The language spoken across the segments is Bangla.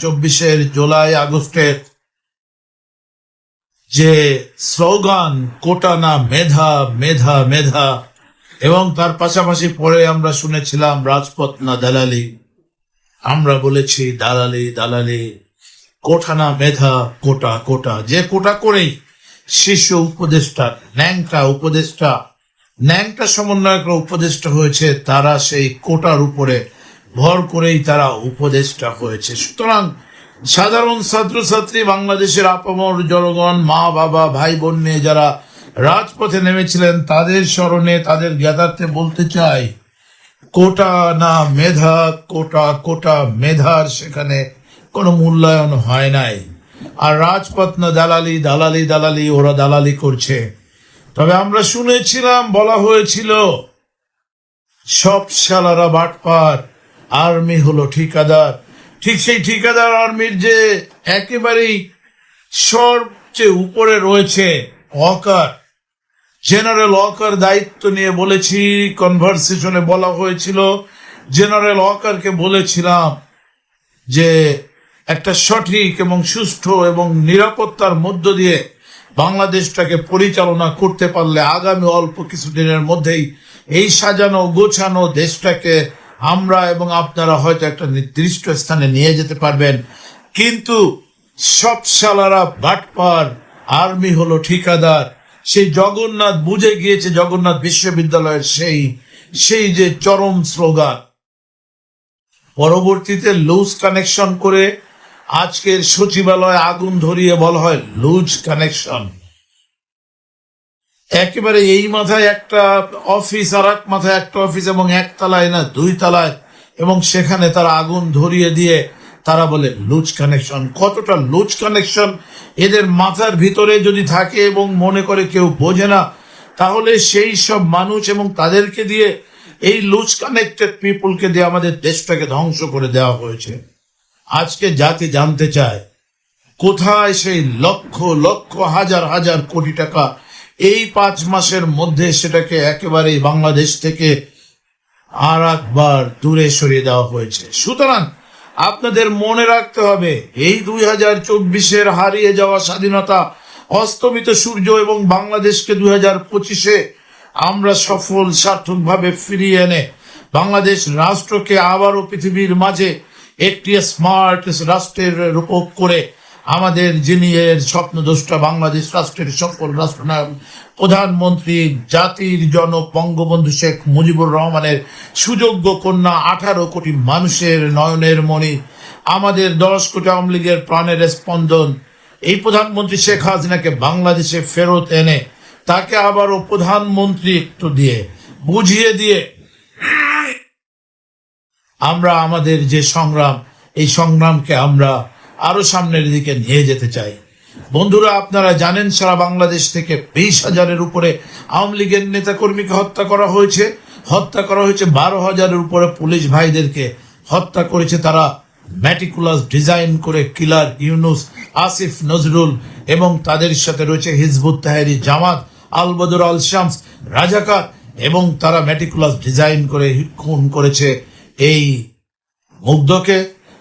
চব্বিশের জুলাই, আগস্টের যে স্লোগান, কোটা মেধা মেধা মেধা, এবং তার পাশাপাশি পরে আমরা শুনেছিলাম, রাজপথ না দালালি। আমরা বলেছি, দালালি দালালি কোঠা না মেধা, কোটা কোটা। যে কোটা করেই শিশু উপদেষ্টা, ন্যাংটা উপদেষ্টা ন্যাংটা সমন্বয়করা উপদেষ্টা হয়েছে, তারা সেই কোটার উপরে ভর করেই তারা উপদেষ্টা হয়েছে। সুতরাং সাধারণ ছাত্রছাত্রী, বাংলাদেশের আপামর জনগণ, মা, বাবা, ভাই, বোন নিয়ে যারা রাজপথে নেমেছিলেন, তাদের স্মরণে, তাদের জ্ঞাতার্থে বলতে চাই, কোটা না মেধা, কোটা কোটা মেধার সেখানে কোনো মূল্যায়ন হয় নাই। আর রাজপথ না দালালি দালালি দালালি, ওরা দালালি করছে। তবে আমরা শুনেছিলাম, বলা হয়েছিল, সব শালারা বাটপার, আর্মি হলো ঠিকাদার। ঠিক সেই ঠিকাদার আর্মির যে একেবারেই সবচেয়ে উপরে রয়েছে অকার জেনারেল অকার দায়িত্ব নিয়ে বলেছি কনভারসেশনে বলা হয়েছিল, জেনারেল অকারকে বলেছিলাম যে একটা সঠিক এবং সুষ্ঠু এবং নিরাপত্তার মধ্য দিয়ে বাংলাদেশটাকে পরিচালনা করতে পারলে আগামী অল্প কিছুদিনের মধ্যেই এই সাজানো, গোছানো দেশটাকে আমরা এবং আপনারা হয়তো একটা নির্দিষ্ট স্থানে নিয়ে যেতে পারবেন। কিন্তু সব সালারা বাটপার, আর্মি হলো ঠিকাদার। সেই জগন্নাথ বুঝে গিয়েছে জগন্নাথ বিশ্ববিদ্যালয়ের সেই সেই যে চরম স্লোগান। পরবর্তীতে লুজ কানেকশন করে আজকের সচিবালয়ে আগুন ধরিয়ে বলা হয় লুজ কানেকশন। একেবারে এই মাথায় একটা অফিস আর এক মাথায় একটা অফিস এবং এক তলায় না, দুই তলায় এবং সেখানে তারা আগুন ধরিয়ে দিয়ে তারা বলে লুজ কানেকশন। কতটা লুজ কানেকশন এদের মাথার ভিতরে যদি থাকে এবং মনে করে কেউ বোঝে না, তাহলে সেই সব মানুষ এবং তাদেরকে দিয়ে এই লুজ কানেক্টেড পিপুলকে দিয়ে আমাদের দেশটাকে ধ্বংস করে দেওয়া হয়েছে। আজকে জাতি জানতে চায়, কোথায় সেই লক্ষ লক্ষ, হাজার হাজার কোটি টাকা এই পাঁচ মাসের মধ্যে সেটাকে একেবারেই বাংলাদেশ থেকে আর একবার দূরে সরিয়ে দেওয়া হয়েছে। সুতরাং আপনাদের মনে রাখতে হবে, এই দুই হাজার চব্বিশের হারিয়ে যাওয়া স্বাধীনতা, অস্তমিত সূর্য এবং বাংলাদেশকে দুই হাজার পঁচিশে আমরা সফল, সার্থকভাবে ফিরিয়ে এনে বাংলাদেশ রাষ্ট্রকে আবারও পৃথিবীর মাঝে একটি স্মার্ট রাষ্ট্রের রূপক করে আমাদের যিনি এর স্বপ্নদ্রষ্টা বাংলাদেশ রাষ্ট্রের সফল রাষ্ট্রনায়ক প্রধানমন্ত্রী, জাতির জনক বঙ্গবন্ধু শেখ মুজিবুর রহমানের সুযোগ্য কন্যা আঠারো কোটি মানুষের নয়নের মণি, আমাদের দশ কোটি আওয়ামী লীগের প্রাণের স্পন্দন। এই প্রধানমন্ত্রী শেখ হাসিনাকে বাংলাদেশে ফেরত এনে তাকে আবারও প্রধানমন্ত্রী একটু দিয়ে, বুঝিয়ে দিয়ে আমরা আমাদের যে সংগ্রাম, এই সংগ্রামকে আমরা আরও সামনের দিকে নিয়ে যেতে চাই। বন্ধুরা, আপনারা জানেন সারা বাংলাদেশ থেকে বিশ হাজারের উপরে আওয়ামী লীগের নেতাকর্মীকে হত্যা করা হয়েছে। হত্যা করা হয়েছে, বারো হাজারের উপরে পুলিশ ভাইদেরকে হত্যা করেছে তারা। ম্যাটিকুলাস ডিজাইন করে কিলার ইউনুস, আসিফ, নজরুল এবং তাদের সাথে রয়েছে হিজবুত তাহেরি জামাত, আলবদর আল শামস, রাজাকার এবং তারা ম্যাটিকুলাস ডিজাইন করে খুন করেছে। এই মুগ্ধকে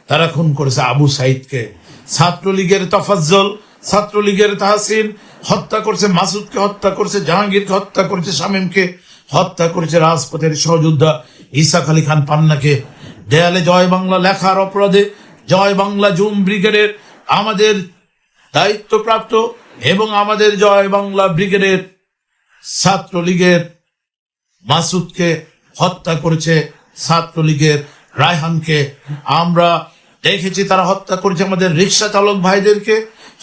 তারা খুন করেছে আবু সাইদকে। ছাত্রলীগের তফাজ্জল, ছাত্রলীগের তাহসিন হত্যা করছে, মাসুদকে হত্যা করছে, জাহাঙ্গীরকে হত্যা করেছে, শামীমকে হত্যা করেছে রাজপথের সহযোদ্ধা ইসাক আলী খান পান্নাকে। দেয়ালে জয় বাংলা লেখার অপরাধে জয় বাংলা জুম ব্রিগেডের আমাদের দায়িত্বপ্রাপ্ত এবং আমাদের জয় বাংলা ব্রিগেডের ছাত্রলীগের মাসুদকে হত্যা করেছে ছাত্রলীগের রায়হানকে আমরা দেখেছি, তারা হত্যা করছে আমাদের রিক্সা চালক ভাইদেরকে,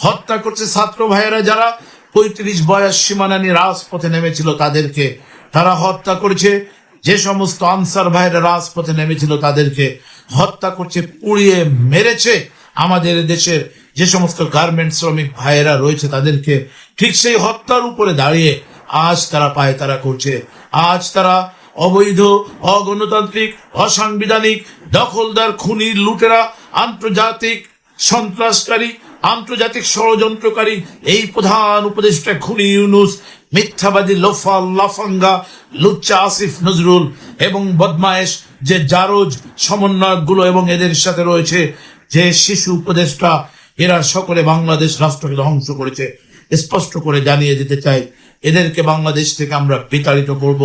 হত্যা করছে ছাত্র ভাইয়েরা যারা পঁয়ত্রিশ বয়স সীমানা নিয়ে রাজপথে নেমেছিল তাদেরকে। তারা হত্যা করছে, যে সমস্ত আনসার ভাইয়েরা রাজপথে নেমেছিল তাদেরকে হত্যা করছে, পুড়িয়ে মেরেছে আমাদের দেশের যে সমস্ত গার্মেন্ট শ্রমিক ভাইয়েরা রয়েছে তাদেরকে। ঠিক সেই হত্যার উপরে দাঁড়িয়ে আজ তারা পায় তারা করছে, আজ তারা অবৈধ, অগণতান্ত্রিক, অসাংবিধানিক, দখলদার, খুনি, লুটেরা, আন্তর্জাতিক সন্ত্রাসকারী, আন্তর্জাতিক ষড়যন্ত্রকারী, এই প্রধান উপদেষ্টা খুনি ইউনুস, মিথ্যাবাদী লোফা লাফাঙ্গা, লুচ্চা আসিফ নজরুল এবং বদমায়েশ যে জারজ সমন্বয়কগুলো এবং এদের সাথে রয়েছে, যে শিশু উপদেষ্টা, এরা সকলে বাংলাদেশ রাষ্ট্রকে ধ্বংস করেছে। স্পষ্ট করে জানিয়ে দিতে চাই এদেরকে বাংলাদেশ থেকে আমরা বিতাড়িত করব।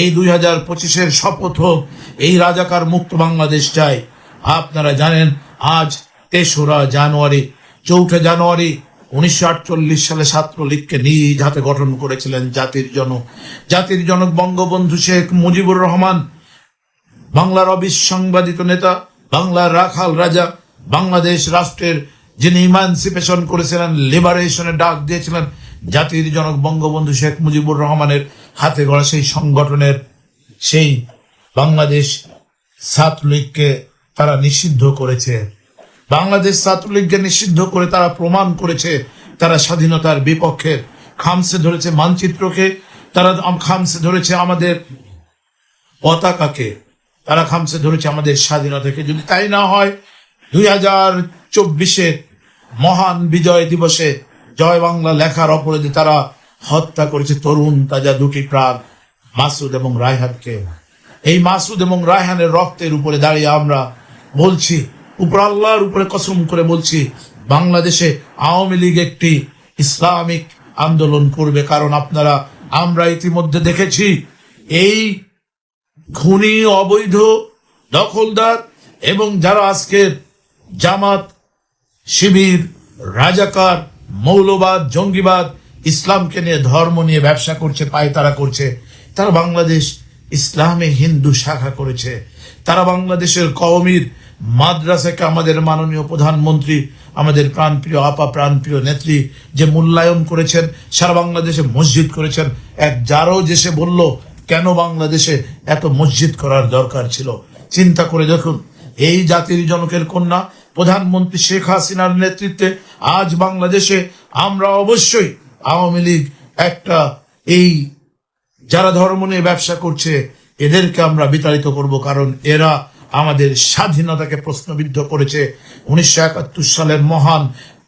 এই দুই হাজার পঁচিশের শপথ হোক, এই রাজাকার মুক্ত বাংলাদেশ চাই। আপনারা জানেন, আজ তেসরা জানুয়ারি, চৌঠা জানুয়ারি উনিশশো আটচল্লিশ সালে ছাত্রলীগকে নিজ হাতে গঠন করেছিলেন জাতির জনক। জাতির জনক বঙ্গবন্ধু শেখ মুজিবুর রহমান, বাংলার অবিসংবাদিত নেতা, বাংলার রাখাল রাজা, বাংলাদেশ রাষ্ট্রের যিনি ইমানসিপেশন করেছিলেন লিবারেশনের ডাক দিয়েছিলেন জাতির জনক বঙ্গবন্ধু শেখ মুজিবুর রহমানের হাতে গড়া সেই সংগঠনের সেই বাংলাদেশ ছাত্রলীগকে তারা নিষিদ্ধ করেছে। বাংলাদেশ ছাত্রলীগকে নিষিদ্ধ করে তারা প্রমাণ করেছে তারা স্বাধীনতার বিপক্ষে খামসে ধরেছে মানচিত্রকে, তারা খামসে ধরেছে আমাদের পতাকাকে, তারা খামসে ধরেছে আমাদের স্বাধীনতাকে। যদি তাই না হয়, দুই হাজার চব্বিশে মহান বিজয় দিবসে জয় বাংলা লেখার অপরাধে তারা হত্যা করেছে তরুণ তাজা দুটি প্রাণ, মাসুদ এবং রায়হানকে। এই মাসুদ এবং রায়হানের রক্তের উপরে দাঁড়িয়ে আমরা বলছি, উপর আল্লাহর উপরে কসম করে বলছি, বাংলাদেশে আওয়ামী লীগ একটি ইসলামিক আন্দোলন করবে। কারণ আপনারা, আমরা ইতিমধ্যে দেখেছি, এই খুনি, অবৈধ, দখলদার এবং যারা আজকের জামাত শিবির, রাজাকার মৌলবাদ, জঙ্গিবাদ, ইসলামকে নিয়ে ধর্ম নিয়ে ব্যবসা করছে, পায়তারা করছে। তারা বাংলাদেশ ইসলামে হিন্দু শাখা করেছে। তারা বাংলাদেশের কওমির মাদ্রাসাকে আমাদের মাননীয় প্রধানমন্ত্রী, আমাদের প্রাণপ্রিয় আপা, প্রাণপ্রিয় নেত্রী যে মূল্যায়ন করেছেন, সারা বাংলাদেশে মসজিদ করেছেন। এক যারও যে সে বলল, কেন বাংলাদেশে এত মসজিদ করার দরকার ছিল? চিন্তা করে দেখুন, এই জাতির জনকের কন্যা প্রধানমন্ত্রী শেখ হাসিনার নেতৃত্বে আজ বাংলাদেশে আমরা অবশ্যই আওয়ামী লীগ একটা এই যারা ধর্ম নিয়ে ব্যবসা করছে, এদেরকে আমরা বিতাড়িত করব কারণ এরা আমাদের স্বাধীনতাকে প্রশ্নবিদ্ধ করেছে। উনিশশো একাত্তর সালের মহান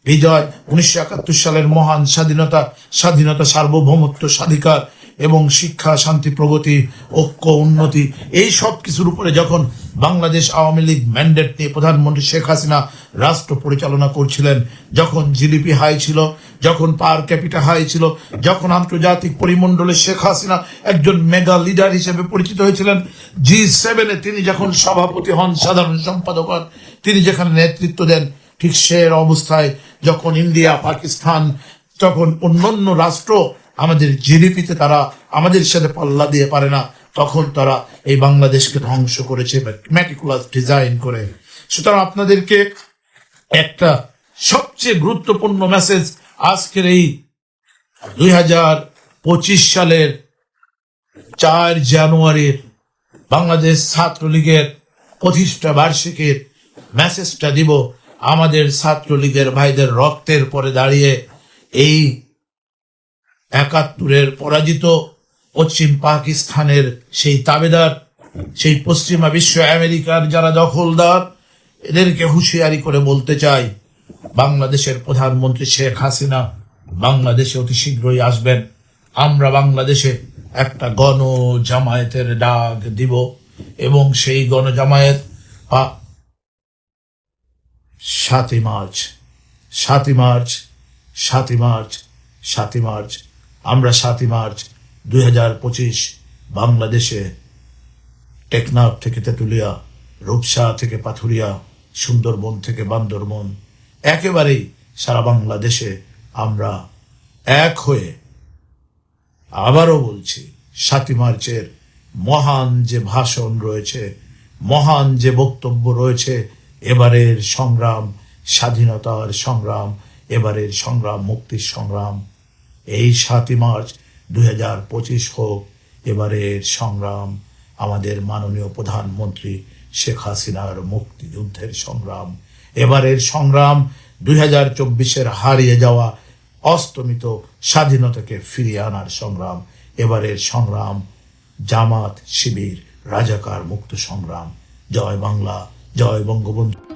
বিজয়, উনিশশো একাত্তর সালের মহান স্বাধীনতা স্বাধীনতা সার্বভৌমত্ব স্বাধিকার এবং শিক্ষা, শান্তি, প্রগতি, ঐক্য, উন্নতি, এই সব কিছুর উপরে যখন বাংলাদেশ আওয়ামী লীগ ম্যান্ডেট নিয়ে প্রধানমন্ত্রী শেখ হাসিনা রাষ্ট্র পরিচালনা করছিলেন, যখন জিডিপি হাই ছিল, যখন পার ক্যাপিটা হাই ছিল, যখন আন্তর্জাতিক পরিমণ্ডলে শেখ হাসিনা একজন মেগা লিডার হিসেবে পরিচিত হয়েছিলেন জি সেভেনে তিনি যখন সভাপতি হন, সাধারণ সম্পাদক হন, তিনি যেখানে নেতৃত্ব দেন, ঠিক সে অবস্থায় যখন ইন্ডিয়া, পাকিস্তান, তখন অন্যান্য রাষ্ট্র আমাদের জিডিপিতে তারা আমাদের সাথে পাল্লা দিয়ে পারে না। তখন তারা এই বাংলাদেশকে ধ্বংস করেছে ম্যাটিকুলাস ডিজাইন করে। সুতরাং আপনাদেরকে একটা সবচেয়ে গুরুত্বপূর্ণ মেসেজ আজকের এই দুই হাজার পঁচিশ সালের চার জানুয়ারির বাংলাদেশ ছাত্রলীগের প্রতিষ্ঠা বার্ষিকীর মেসেজটা দিব। আমাদের ছাত্রলীগের ভাইদের রক্তের পরে দাঁড়িয়ে এই একাত্তরের পরাজিত পশ্চিম পাকিস্তানের সেই তাবেদার, সেই পশ্চিমা বিশ্ব আমেরিকার যারা দখলদার, এদেরকে হুঁশিয়ারি করে বলতে চাই, বাংলাদেশের প্রধানমন্ত্রী শেখ হাসিনা বাংলাদেশে অতি শীঘ্রই আসবেন। আমরা বাংলাদেশে একটা গণ জামায়াতের ডাক দিব এবং সেই গণ জামায়াত আ- সাতই মার্চ সাতই মার্চ সাতই মার্চ সাতই মার্চ, আমরা সাতই মার্চ দুই বাংলাদেশে টেকনাফ থেকে তেঁতুলিয়া, রূপসা থেকে পাথুরিয়া, সুন্দরবন থেকে বান্দরবন, একেবারেই সারা বাংলাদেশে আমরা এক হয়ে আবারও বলছি, সাতই মার্চের মহান যে ভাষণ রয়েছে, মহান যে বক্তব্য রয়েছে, এবারের সংগ্রাম, স্বাধীনতার সংগ্রাম, এবারের সংগ্রাম, মুক্তির সংগ্রাম, এই সাতই মার্চ দুই হাজার পঁচিশ হোক, এবারের সংগ্রাম, আমাদের মাননীয় প্রধানমন্ত্রী শেখ হাসিনার মুক্তিযুদ্ধের সংগ্রাম, এবারের সংগ্রাম দুই হাজার চব্বিশের হারিয়ে যাওয়া অস্তমিত স্বাধীনতাকে ফিরিয়ে আনার সংগ্রাম, এবারের সংগ্রাম জামাত শিবির রাজাকার মুক্ত সংগ্রাম। জয় বাংলা, জয় বঙ্গবন্ধু।